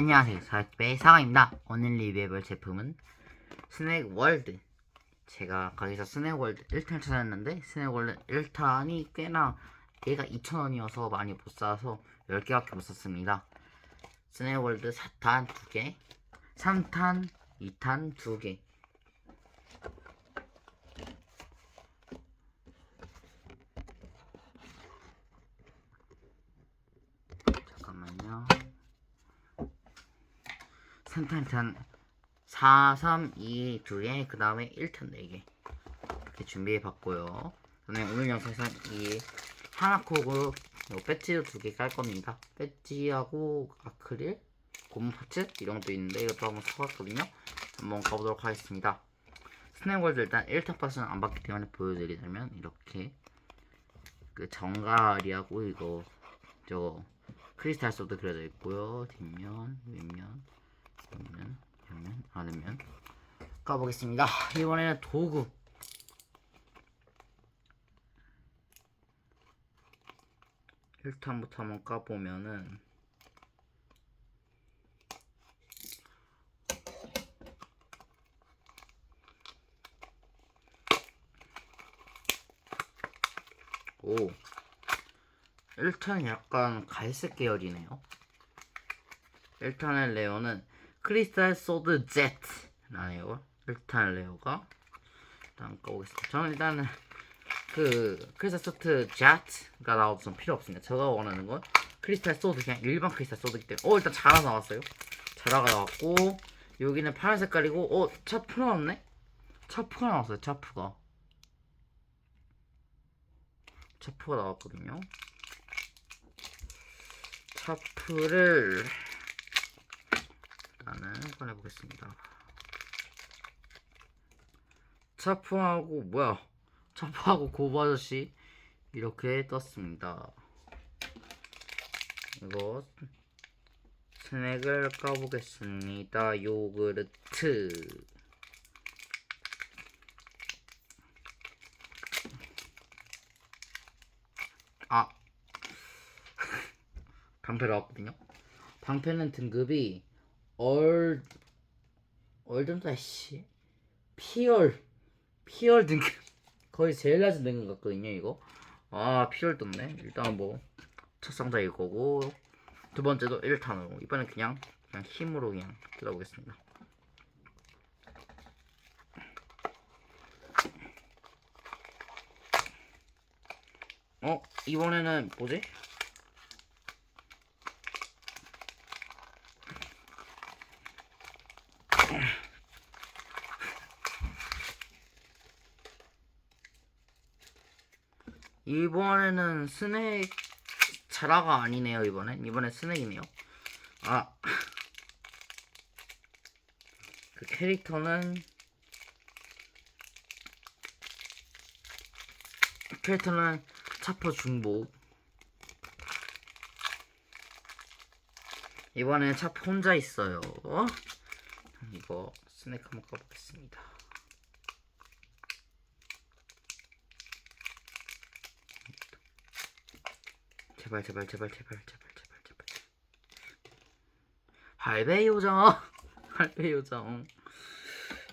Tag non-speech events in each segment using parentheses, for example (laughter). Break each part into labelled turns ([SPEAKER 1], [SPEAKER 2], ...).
[SPEAKER 1] 안녕하세요. 사이트베이 사과입니다. 오늘 리뷰해볼 제품은 스낵 월드. 제가 거기서 스낵 월드 1탄을 찾았는데 스낵 월드 1탄이 꽤나 얘가 2,000원이어서 많이 못 사서 10개밖에 못 샀습니다. 스낵 월드 4탄 2개, 3탄, 2탄 2개. 잠깐만요. 3탄 1탄 4, 3, 2, 2개 그 다음에 1탄 4개. 이렇게 준비해 봤고요. 저는 오늘 영상에서 이 하나콕으로 배지도 두 개 깔 겁니다. 배지하고 아크릴 고무 파츠 이런 것도 있는데 이것도 한번 사봤거든요. 한번 가보도록 하겠습니다. 스냅월드 일단 1탄 파츠는 안 봤기 때문에 보여드리자면 이렇게 그 정가리하고 이거 저거 크리스탈 소드 그려져 있고요. 뒷면 윗면 옆면 옆면 아래면 까보겠습니다. 이번에는 도구. 일탄부터 한번 까보면은 오 1탄 약간 갈색 계열이네요. 1탄의 레어는 크리스탈 소드 제트라네요. 1탄 레어가 일단 까보겠습니다. 저는 일단은 그 크리스탈 소드 제트가 나와도 좀 필요 없습니다 제가 원하는 건 크리스탈 소드 그냥 일반 크리스탈 소드기 때문에. 어 일단 자라 나왔어요. 자라가 나왔고 여기는 파란 색깔이고 어 차프 나왔네? 차프가 나왔어요 차프가. 차프가 나왔거든요. 차프를 일단은 꺼내보겠습니다. 차프하고 뭐야? 차프하고 고부 아저씨 이렇게 떴습니다. 이거 스낵을 까보겠습니다. 요구르트 아 (laughs) 방패 나왔거든요. 방패는 등급이 얼 얼든다 씨. 피얼 피얼 등급 (laughs) 거의 제일 낮은 등급 같거든요 이거. 아 피얼 떴네. 일단 뭐 첫 상자일 거고. 두 번째도 1탄으로. 이번엔 그냥 그냥 힘으로 그냥 뜯어보겠습니다. 어 이번에는 뭐지? 이번에는 스낵 자라가 아니네요 이번엔. 이번엔 스낵이네요. 아. 그 캐릭터는 캐릭터는 차퍼 중복. 이번엔 차퍼 혼자 있어요. 이거 스낵 한번 까보겠습니다 제발 제발 제발 제발 제발 제발 제발 할배 요정. (laughs) 할배 요정.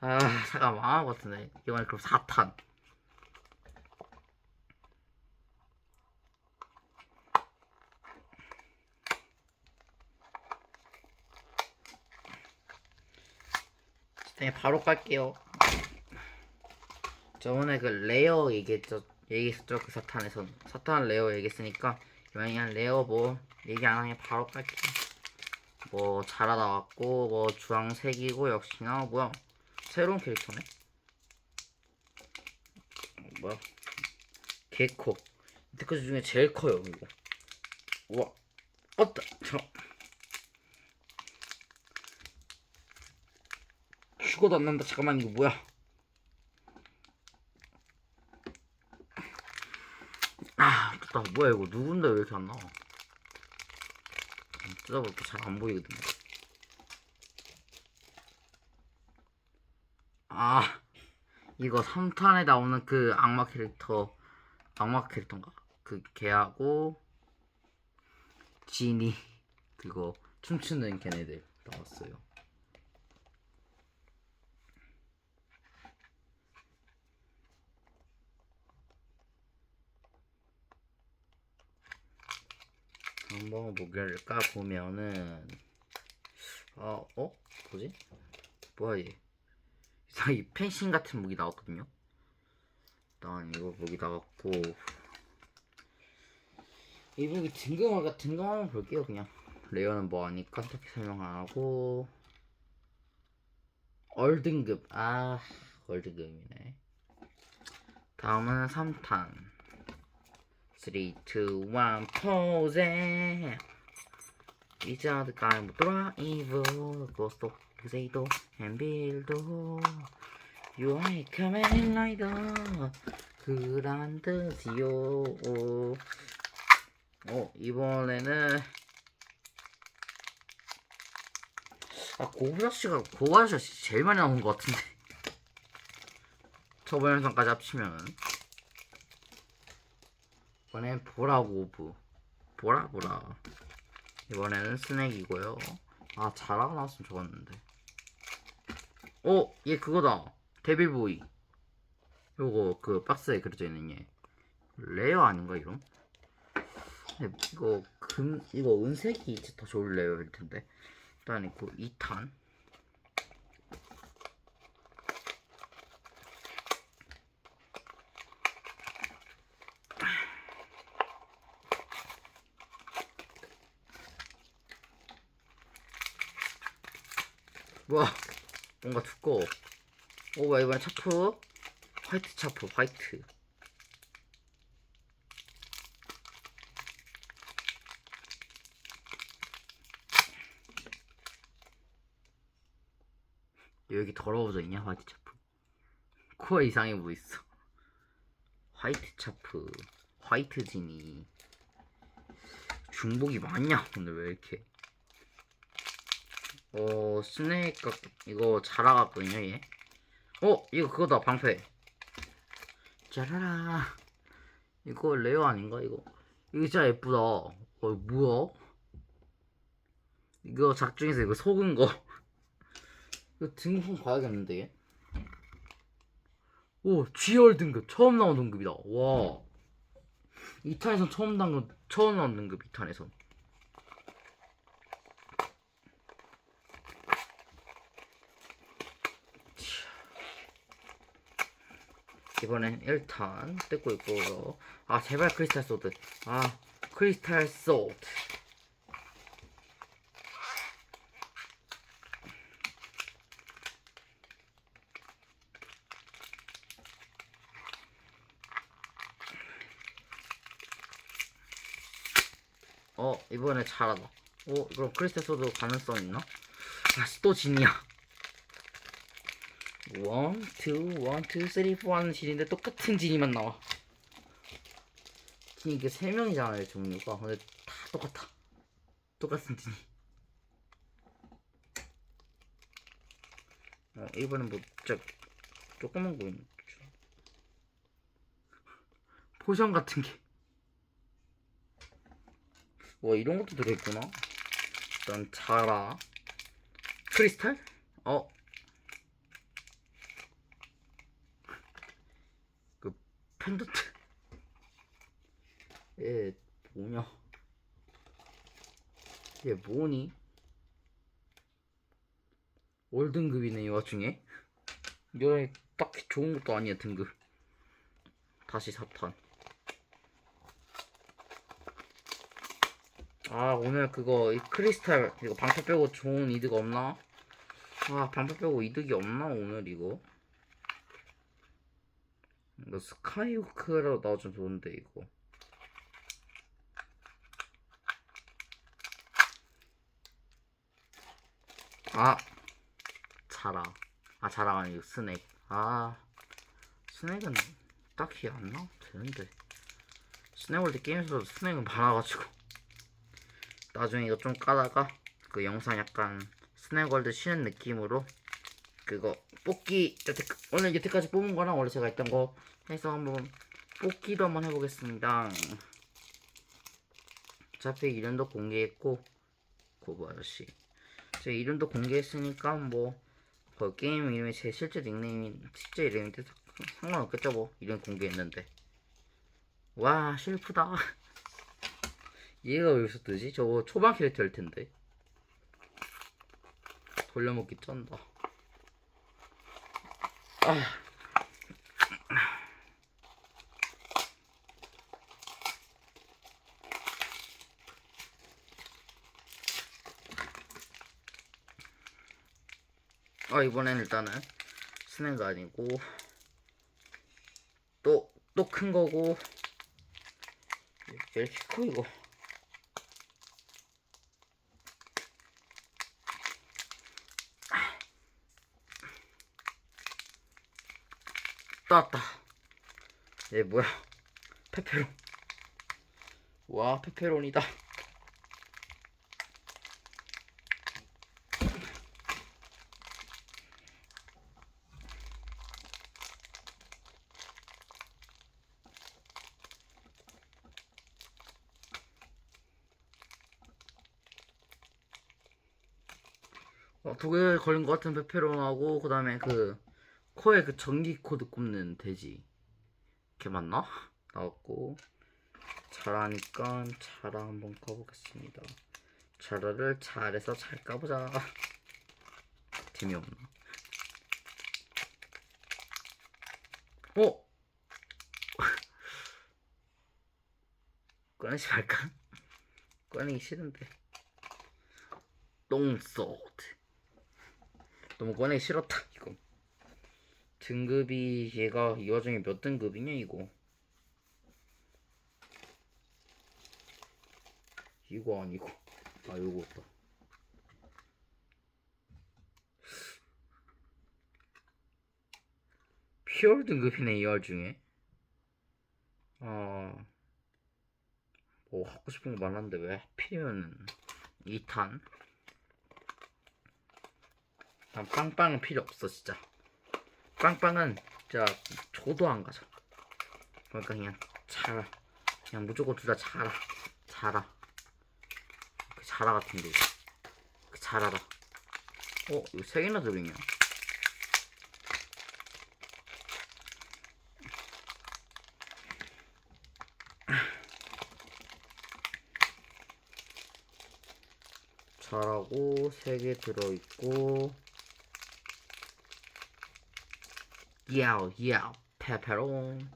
[SPEAKER 1] 아 잠깐 망한 것 같은데. 이번에 그럼 4탄. 네 바로 깔게요. 저번에 그 레어 얘기했죠. 얘기했죠 그 사탄에서 사탄 레어 얘기했으니까 그냥 레어 뭐 얘기 안 하면 바로 깔게요 뭐 자라 나왔고 뭐 주황색이고 역시나 뭐야. 새로운 캐릭터네. 어, 뭐야? 개코 이때까지 중에 제일 커요 이거. 우와. 어따 저 죽어도 안 난다. 잠깐만 이거 뭐야 아, 나 뭐야 이거 누군데 왜 이렇게 안 나와? 뜯어볼게 잘 안 보이거든요. 아, 이거 3탄에 나오는 그 악마 캐릭터, 악마 캐릭터인가? 그 걔하고 지니 그거 춤추는 걔네들 나왔어요. 한번 무게를 까 보면은 아 어? 뭐지? 뭐야 얘? 이상하게 펜싱 같은 무기 나왔거든요. 일단 이거 무기 나왔고 이 무기 등급을 등급 한번 볼게요 그냥 레어는 뭐 아니까 딱히 설명 안 하고 얼등급 아 얼등급이네 다음은 3탄 3, 2, 1 포즈 이자드 가임 드라이브 고스톱 그세이도 햄빌도. 유아의 카멜라이더 그란 뜻이요. 어 이번에는 아 고브라시가 고브라시가 제일 많이 나온 것 같은데. 저번 영상까지 합치면은 이번엔 보라고브 보라 보라. 이번에는 스낵이고요. 아 잘하고 나왔으면 좋았는데. 어? 얘 그거다. 데빌보이. 요거 그 박스에 그려져 있는 얘. 레어 아닌가? 근데 이거 금 이거 은색이 이제 더 좋을 레어일 텐데. 일단 이거 2탄 와 뭔가 두꺼워. 오 뭐야 이번에 차프? 화이트 차프 화이트. 여기 더러워져 있냐 화이트 차프? 코어 이상해 보있어? 화이트 차프 화이트 진이 중복이 많냐 오늘 왜 이렇게 어 스네이크 같- 이거 자라갔거든요 얘. 어 이거 그거다 방패. 짜라라. 이거 레어 아닌가 이거? 이거 진짜 예쁘다. 어 뭐야? 이거 작중에서 이거 속은 거. 이거 등급 봐야겠는데 얘? 오 G열 등급. 처음 나온 등급이다. 와. 2탄에선 처음 나온 처음 나온 등급 2탄에선 이번엔 1탄 뜯고 있고요 아 제발 크리스탈 소드. 아 크리스탈 소드. 어 이번에 잘하다. 어 그럼 크리스탈 소드 가능성 있나? 아씨 또 진이야 원, 투, 원, 투, 쓰리, 포 하는 진인데 똑같은 진이만 나와. 진이 이게 세 명이잖아요 종류가. 근데 다 똑같아. 똑같은 진이. 어 이번엔 뭐 진짜 조그만 거 있는 거죠. 포션 같은 게. 와 이런 것도 들어있구나. 일단 자라. 크리스탈? 어 펜던트 얘 뭐냐? 얘 뭐니? 월등급이네 이 와중에. 얘 딱히 좋은 것도 아니야 등급. 다시 사탄. 아 오늘 그거 이 크리스탈 이거 방패 빼고 좋은 이득 없나? 아 방패 빼고 이득이 없나 오늘 이거 이거 스카이호크로 나와주면 좋은데 이거. 아 자라. 아 자라 아니고 스낵. 아 스낵은 딱히 안 나와도 되는데. 스낵월드 게임에서 스낵은 많아가지고. (laughs) 나중에 이거 좀 까다가 그 영상 약간 스낵월드 쉬는 느낌으로 그거 뽑기 오늘 여태까지 뽑은 거랑 원래 제가 했던 거 해서 한번 뽑기도 한번 해보겠습니다. 어차피 이름도 공개했고 고부 아저씨. 제 이름도 공개했으니까 뭐, 그 게임 이름이 제 실제 닉네임이 실제 이름인데 상관없겠죠 뭐 이름 공개했는데. 와 슬프다. (laughs) 얘가 왜 여기서 뜨지? 저거 초반 캐릭터일 텐데. 돌려먹기 쩐다. 아. 아 이번엔 일단은 스낵 아니고 또 또 큰 거고 왜 이렇게 커 이거 따왔다. 얘 뭐야? 페페론. 와 페페론이다. 어, 독에 걸린 것 같은 페페론하고 그 다음에 그 코에 그 전기 코드 꼽는 돼지 걔 맞나? (laughs) 나왔고 자라니까 자라 한번 까보겠습니다 자라를 잘해서 잘 까보자 (laughs) 재미없나? 어? (laughs) 꺼내지 말까? 꺼내기 싫은데 똥소드 너무 꺼내기 싫었다 이거 등급이 얘가 이 와중에 몇 등급이냐 이거? 이거 아니고. 아 요거다. 피얼 등급이네 이 와중에. 아 뭐 하고 싶은 거 많았는데 왜? 하필이면 2탄. 난 빵빵은 필요 없어 진짜 빵빵은 진짜 줘도 안 가져 그러니까 그냥 자라. 그냥 무조건 둘 다 자라. 자라. 그 자라 같은데 그 자라라 어 이거 세 개나 들어있냐? 자라고 세 개 들어있고 야오 야오. 페페론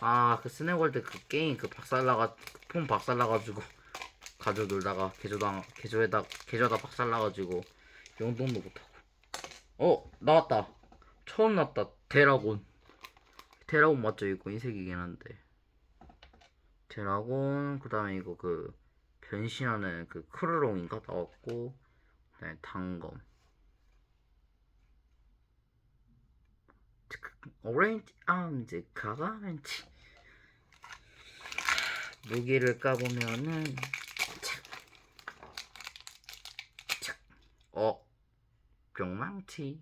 [SPEAKER 1] 아 그 스낵월드 그 게임 그 박살나가 폰 박살나가지고 (laughs) 가져 놀다가 개조당 개조에다 개조다 박살나가지고 영동도 못하고. 어 나왔다. 처음 나왔다. 데라곤. 데라곤 맞죠? 이거 인색이긴 한데. 데라곤 그 다음에 이거 그 변신하는 그 크루롱인가? 나왔고 그다음에 단검 오렌지 아운지 가가멘치 무기를 까보면은 착, 착, 어. 병망치.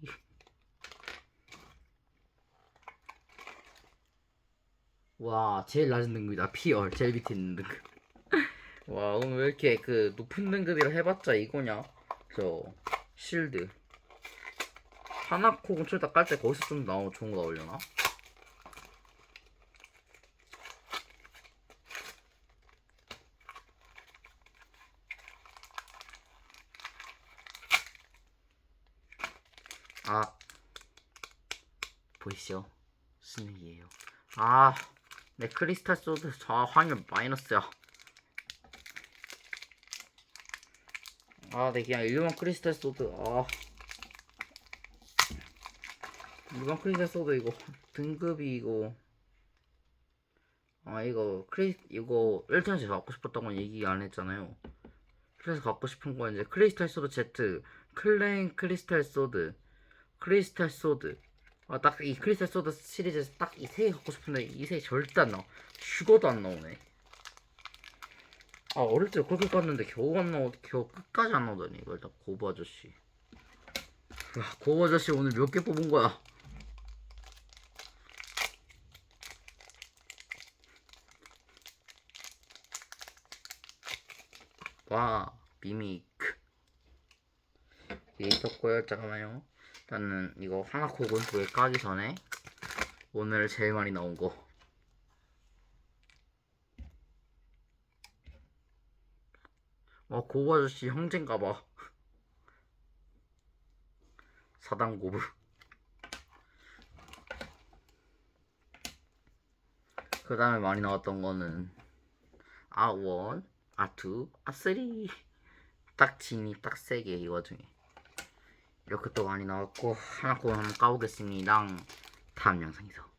[SPEAKER 1] 와 제일 낮은 등급이다. 피얼 제일 밑에 있는 등급. 와 오늘 왜 이렇게 그 높은 등급이라 해봤자 이거냐? 저 실드 하나코 근처에다 깔 때 거기서 좀 나오 좋은 거 나오려나? 아. 보이시죠? 스낵이에요? 아, 내 크리스탈 소드 저 확률 마이너스야. 아, 내 그냥 일반 크리스탈 소드. 아 일반 크리스탈 소드 이거 (laughs) 등급이 이거 아 이거 크리 이거 1턴에서 갖고 싶었던 건 얘기 안 했잖아요. 그래서 갖고 싶은 건 이제 크리스탈 소드 Z 클레인 크리스탈 소드 크리스탈 소드. 아 딱 이 크리스탈 소드 시리즈에서 딱 이 세 개 갖고 싶은데 이 세 개 절대 안 나와. 죽어도 안 나오네. 아 어릴 때 그렇게 깠는데 겨우 안 나오 겨우 끝까지 안 나오더니 이거 일단 고부 아저씨. 야, 고부 아저씨 오늘 몇 개 뽑은 거야 와 미미크 이게 있었고요. 잠깐만요. 일단은 이거 하나콕은 두개 까기 전에 오늘 제일 많이 나온 거. 와 고고 아저씨 형제인가봐. 사단 고부. 그 다음에 많이 나왔던 거는 아원, 아투, 아쓰리. (laughs) 딱 진이 딱세개 이거 중에. 이렇게 또 많이 나왔고 하나 꼭 한번 까보겠습니다. 다음 영상에서